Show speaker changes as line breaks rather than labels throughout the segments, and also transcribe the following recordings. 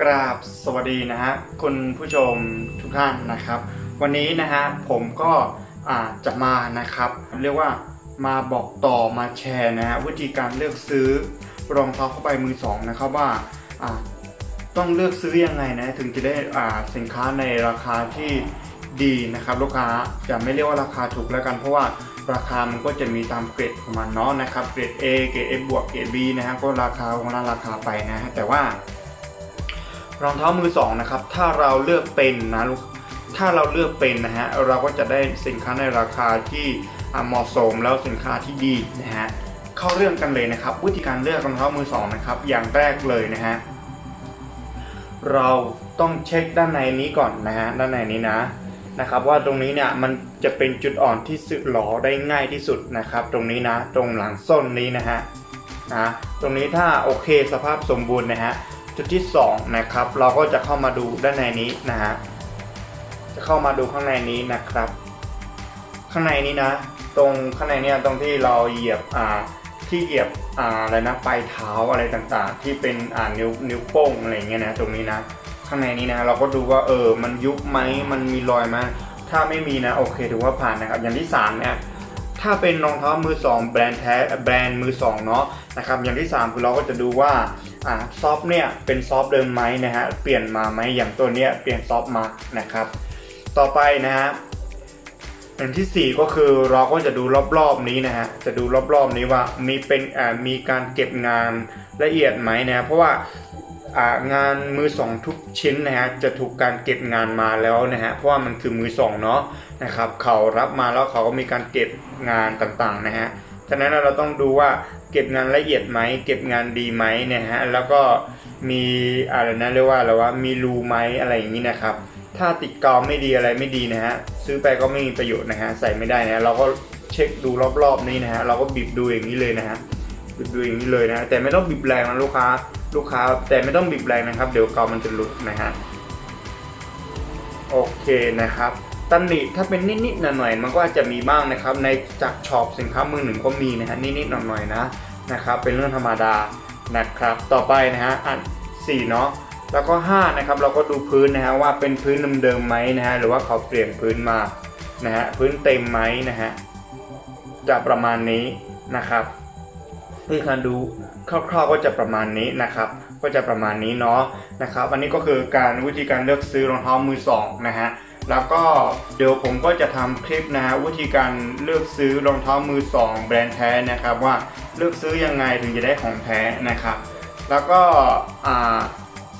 กราบสวัสดีนะฮะคุณผู้ชมทุกท่านนะครับ วันนี้นะฮะผมก็จะมานะครับเรียกว่ามาบอกต่อมาแชร์นะฮะวิธีการเลือกซื้อรองเท้าเข้าไปมือสองนะครับว่าต้องเลือกซื้อยังไงนะถึงจะได้สินค้าในราคาที่ดีนะครับ ลูกค้าจะไม่เรียกว่าราคาถูกแล้วกัน เพราะว่าราคามันก็จะมีตามเกรดของมันเนาะนะครับเกรด A เกรด F บวกเกรด B นะฮะก็ราคาของละราคาไปนะฮะแต่ว่า รองเท้ามือสองนะครับ ถ้าเราเลือกเป็นนะลูก ถ้าเราเลือกเป็นนะฮะ เราก็จะได้สินค้าในราคาที่เหมาะสมแล้วสินค้าที่ดีนะฮะ เข้าเรื่องกันเลยนะครับ วิธีการเลือกรองเท้ามือสองนะครับ อย่างแรกเลยนะฮะ เราต้องเช็คด้านในนี้ก่อนนะฮะ ด้านในนี้นะนะครับว่าตรงนี้เนี่ยมันจะเป็นจุดอ่อนที่สึกหลอได้ง่ายที่สุดนะครับ ตรงนี้นะตรงหลังส้นนี้นะฮะนะตรงนี้ถ้าโอเคสภาพสมบูรณ์นะฮะ จุดที่2นะครับ เราก็จะเข้ามาดูด้านในนี้นะฮะจะเข้ามาดูข้างในนี้นะครับ ข้างในนี้นะ ตรงข้างในเนี่ยตรงที่เราเหยียบอ่าที่เหยียบอ่าอะไรนะปลายเท้าอะไรต่างๆ ที่เป็นอ่านิ้วนิ้วโป้งอะไรเงี้ยนะตรงนี้นะ ข้างในนี้นะเราก็ดูว่าเออมันยุบไหมมันมีรอยไหมถ้าไม่มีนะโอเคถือว่าผ่านนะครับ อย่างที่สามเนี่ย ถ้าเป็นรองเท้ามือสองแบรนด์แท้แบรนด์มือสองเนาะนะครับอย่างที่ 3 คือเราก็จะดูว่าอ่าซอฟเนี่ยเป็นซอฟเดิมไหมนะฮะเปลี่ยนมาไหมอย่างตัวเนี้ยเปลี่ยนซอฟมานะครับ ต่อไปนะฮะอย่างที่ 4 ก็คือเราก็จะดูรอบๆนี้นะฮะจะดูรอบๆนี้ว่ามีเป็นอ่ามีการเก็บงานละเอียดไหมนะเพราะว่า งานมือสองทุกชิ้นนะฮะจะถูกการเก็บงานมาแล้วนะฮะเพราะว่ามันคือมือสองเนาะนะครับเขารับมาแล้วเขาก็มีการเก็บงานต่างๆนะฮะฉะนั้นเราต้องดูว่าเก็บงานละเอียดไหมเก็บงานดีไหมนะฮะแล้วก็มีอะไรนะเรียกว่าอะไรว่ามีรูไหมอะไรอย่างนี้นะครับ ถ้าติดกาวไม่ดีอะไรไม่ดีนะฮะซื้อไปก็ไม่มีประโยชน์นะฮะใส่ไม่ได้นะเราก็เช็คดูรอบๆนี้นะฮะเราก็บีบดูอย่างนี้เลยนะฮะ ดูอย่างนี้เลยนะ แต่ไม่ต้องบีบแรงนะลูกค้า ลูกค้า แต่ไม่ต้องบีบแรงนะครับ เดี๋ยวกาวมันจะหลุดนะฮะ โอเคนะครับตำหนิถ้าเป็นนิดๆหน่อยๆมันก็อาจจะมีบ้างนะครับ ในจากช็อปสินค้ามือหนึ่งก็มีนะฮะนิดๆหน่อยๆนะนะครับ เป็นเรื่องธรรมดานะครับ ต่อไปนะฮะอันสี่เนาะแล้วก็5นะครับเราก็ดูพื้นนะฮะว่าเป็นพื้นเดิมๆไหมนะฮะหรือว่าเขาเปลี่ยนพื้นมานะฮะพื้นเต็มไหมนะฮะจะประมาณนี้นะครับ วิธีการดูคร่าวๆก็จะประมาณนี้นะครับ ก็จะประมาณนี้เนาะนะครับอันนี้ก็คือการวิธีการเลือกซื้อรองเท้ามือสองนะฮะแล้วก็เดี๋ยวผมก็จะทำคลิปนะฮะวิธีการเลือกซื้อรองเท้ามือสองแบรนด์แท้นะครับว่าเลือกซื้อยังไงถึงจะได้ของแท้นะครับ แล้วก็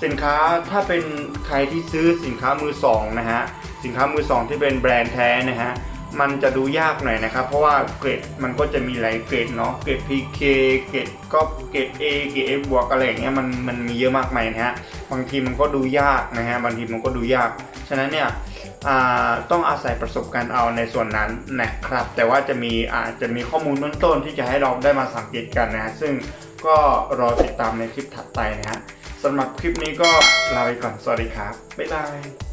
สินค้าถ้าเป็นใครที่ซื้อสินค้ามือสองนะฮะสินค้ามือสองที่เป็นแบรนด์แท้นะฮะ มันจะดูยากหน่อยนะครับ เพราะว่าเกรดมันก็จะมีหลายเกรดเนาะเกรด PK เกรดก็เกรด A เกรด F บวกอะไรอย่างเงี้ยมันมันมีเยอะมากมายนะฮะบางทีมันก็ดูยากนะฮะบางทีมันก็ดูยาก ฉะนั้นเนี่ยต้องอาศัยประสบการณ์เอาในส่วนนั้นนะครับ แต่ว่าจะมีอาจจะมีข้อมูลเบื้องต้นที่จะให้เราได้มาสังเกตกันนะฮะซึ่งก็รอติดตามในคลิปถัดไปนะฮะสำหรับคลิปนี้ก็ลาไปก่อนสวัสดีครับบ๊ายบาย